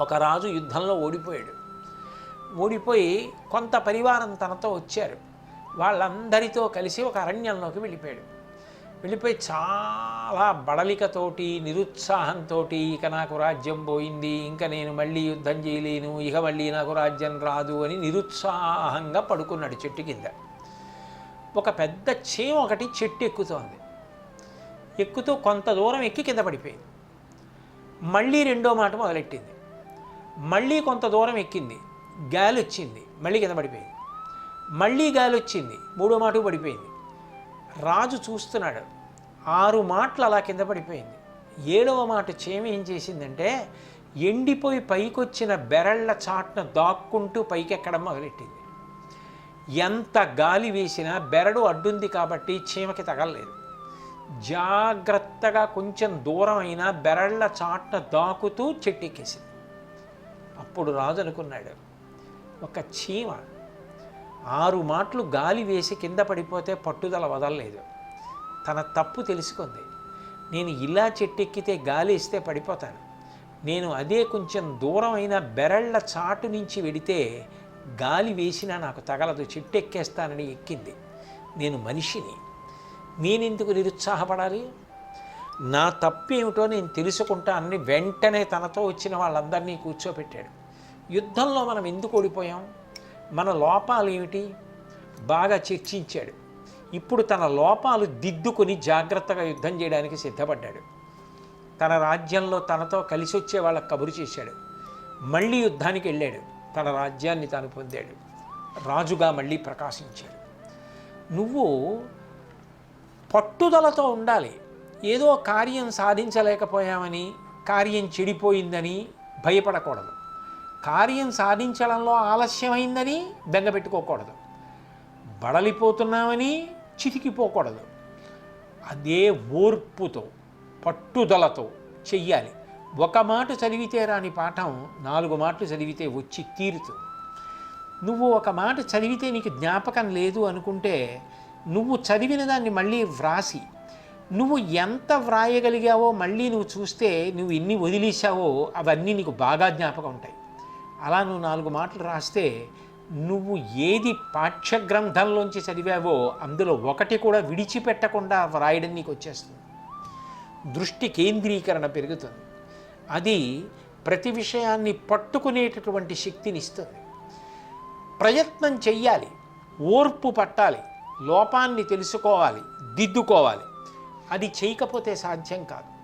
ఒక రాజు యుద్ధంలో ఓడిపోయాడు. ఓడిపోయి కొంత పరివారం తనతో వచ్చారు. వాళ్ళందరితో కలిసి ఒక అరణ్యంలోకి వెళ్ళిపోయాడు. వెళ్ళిపోయి చాలా బడలికతోటి నిరుత్సాహంతో ఇక నాకు రాజ్యం పోయింది ఇంకా నేను మళ్ళీ యుద్ధం చేయలేను ఇక మళ్ళీ నాకు రాజ్యం రాదు అని నిరుత్సాహంగా పడుకున్నాడు చెట్టు కింద. ఒక పెద్ద చీమ ఒకటి చెట్టు ఎక్కుతోంది. ఎక్కుతూ కొంత దూరం ఎక్కి కింద పడిపోయింది. మళ్ళీ రెండో మాట మొదలెట్టింది. మళ్ళీ కొంత దూరం ఎక్కింది. గాలి వచ్చింది. మళ్ళీ కింద పడిపోయింది. మళ్ళీ గాలి వచ్చింది. మూడో మాట పడిపోయింది. రాజు చూస్తున్నాడు. ఆరు మాటలు అలా కింద పడిపోయింది. ఏడవ మాట చేమ ఏం చేసిందంటే ఎండిపోయి పైకొచ్చిన బెరళ్ళ చాట్న దాక్కుంటూ పైకెక్కడం మొదలెట్టింది ఎంత గాలి వేసినా బెరడు అడ్డుంది కాబట్టి చీమకి తగలలేదు. జాగ్రత్తగా కొంచెం దూరం అయినా బెరళ్ళ చాట్న దాకుతూ చెట్టెక్కేసింది. అప్పుడు రాజు అనుకున్నాడు ఒక చీమ ఆరు మాటలు గాలి వేసి కింద పడిపోతే పట్టుదల వదలలేదు. తన తప్పు తెలుసుకుంది. నేను ఇలా చెట్టెక్కితే గాలి ఇస్తే పడిపోతాను. నేను అదే కొంచెం దూరం అయిన బెరళ్ళ చాటు నుంచి వెడితే గాలి వేసినా నాకు తగలదు. చెట్టెక్కేస్తానని ఎక్కింది. నేను మనిషిని. నేనెందుకు నిరుత్సాహపడాలి? నా తప్పు ఏమిటో నేను తెలుసుకుంటానని వెంటనే తనతో వచ్చిన వాళ్ళందరినీ కూర్చోబెట్టాడు యుద్ధంలో మనం ఎందుకు ఓడిపోయాం? మన లోపాలు ఏమిటి? బాగా చర్చించాడు. ఇప్పుడు తన లోపాలు దిద్దుకొని జాగ్రత్తగా యుద్ధం చేయడానికి సిద్ధపడ్డాడు. తన రాజ్యంలో తనతో కలిసి వచ్చే వాళ్ళకి కబురు చేశాడు. మళ్ళీ యుద్ధానికి వెళ్ళాడు. తన రాజ్యాన్ని తాను పొందాడు. రాజుగా మళ్ళీ ప్రకాశించాడు. నువ్వు పట్టుదలతో ఉండాలి. ఏదో కార్యం సాధించలేకపోయామని కార్యం చెడిపోయిందని భయపడకూడదు. కార్యం సాధించడంలో ఆలస్యమైందని బెంగపెట్టుకోకూడదు బడలిపోతున్నామని చితికిపోకూడదు. అదే ఓర్పుతో పట్టుదలతో చెయ్యాలి. ఒక మాట చదివితే రాని పాఠం నాలుగు మాటలు చదివితే వచ్చి తీరుతుంది నువ్వు ఒక మాట చదివితే నీకు జ్ఞాపకం లేదు అనుకుంటే నువ్వు చదివిన దాన్ని మళ్ళీ వ్రాసి నువ్వు ఎంత వ్రాయగలిగావో మళ్ళీ నువ్వు చూస్తే నువ్వు ఎన్ని వదిలేసావో అవన్నీ నీకు బాగా జ్ఞాపకం ఉంటాయి. అలా నువ్వు నాలుగు మాటలు రాస్తే నువ్వు ఏది పాఠ్యగ్రంథంలోంచి చదివావో అందులో ఒకటి కూడా విడిచిపెట్టకుండా వ్రాయడం నీకు వచ్చేస్తుంది. దృష్టి కేంద్రీకరణ పెరుగుతుంది. అది ప్రతి విషయాన్ని పట్టుకునేటటువంటి శక్తిని ఇస్తుంది. ప్రయత్నం చెయ్యాలి ఓర్పు పట్టాలి లోపాన్ని తెలుసుకోవాలి దిద్దుకోవాలి. అది చేయకపోతే సాధ్యం కాదు.